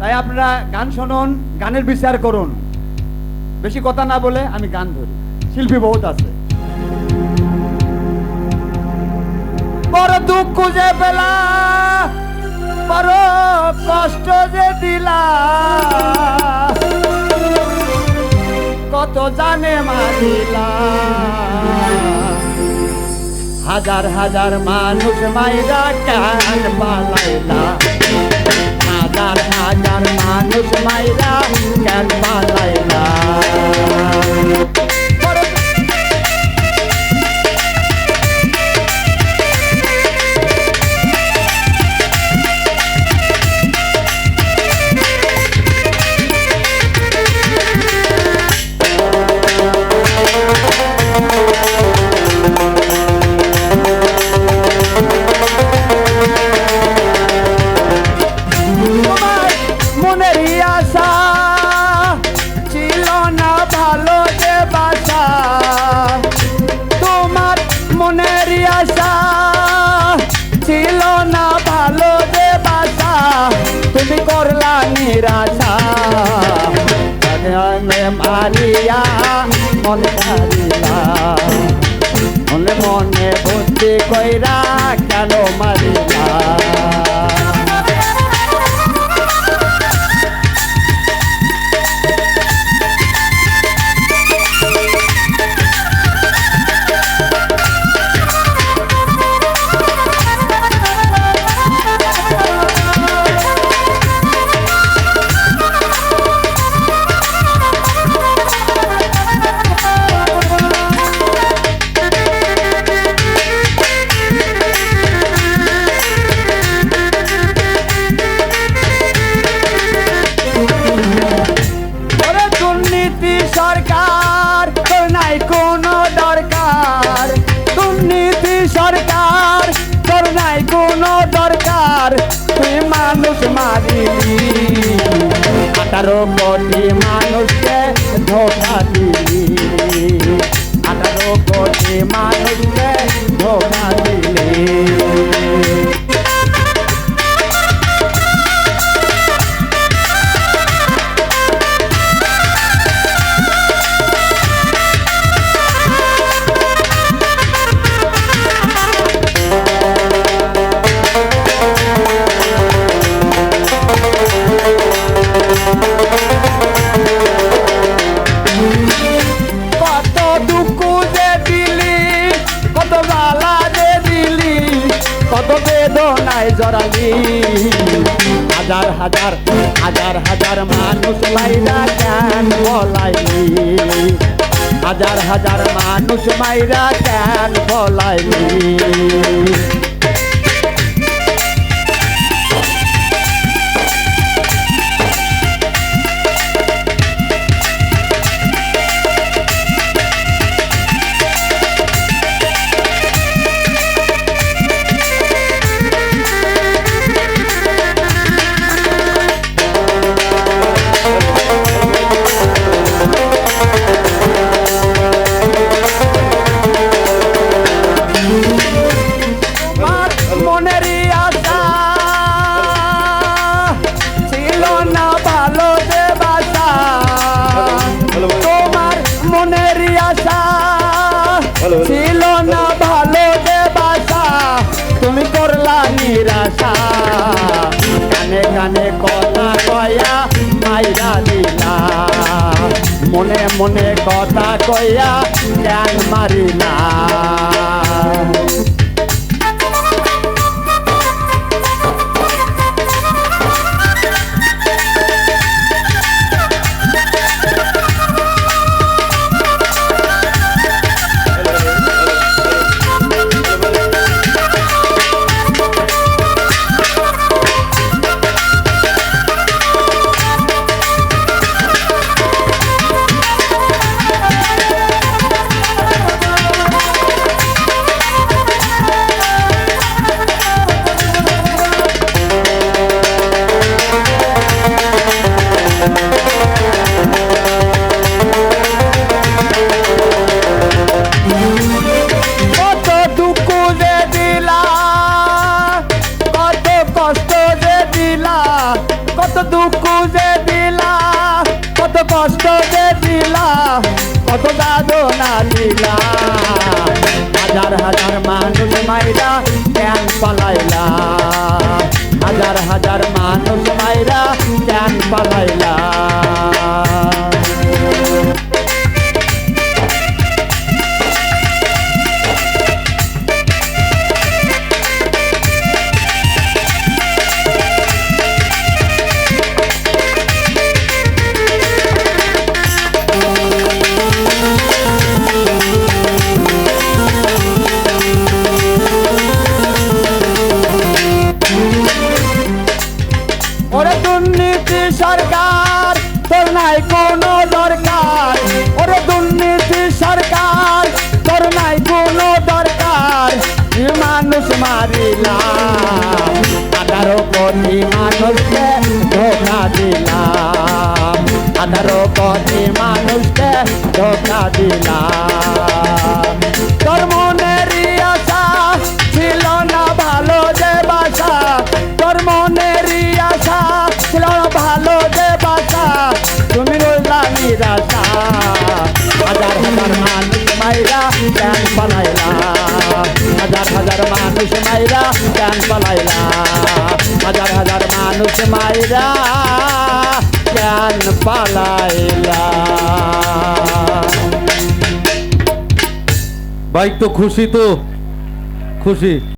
তাই আপনারা গান শুনুন, গানের বিচার করুন। বেশি কথা না বলে আমি গান ধরি। শিল্পী বহুত আছে। বড় দুঃখ যে পেলা, বড় কষ্ট যে দিলা। কত জানে মারিলা হাজার হাজার মানুষ মাইরা কেন পালাইলা হাজার মানুষ মাইরা কেন পালাইলা করলা নিরাশা মনে মারিয়া মনে মনে বুদ্ধি কইরা কেন মারিলা মারিলি। আঠারো কোটি বেদনায় জড়ালি হাজার হাজার হাজার হাজার মানুষ মাইরা কেন বলাইলি? হাজার হাজার মানুষ মাইরা কেন বলাইলি? কানে কথা কয়া মাইরা দিলা। মনে মনে কথা কয়া জ্ঞান মারিলা। কষ্ট যে দিলা, কত দাদনা দিলা। হাজার হাজার মানুষ মাইরা জ্ঞান পালাইলা। হাজার হাজার মানুষ মাইরা জ্ঞান পালাইলা। মারিলাম আঠারো কোটি মানুষকে ধোকা দিলাম। আঠারো কোটি মানুষকে ধোকা দিলাম। মানুষ মাইরা জ্ঞান পালাইলা। বাইক তো খুশি তো? খুশি?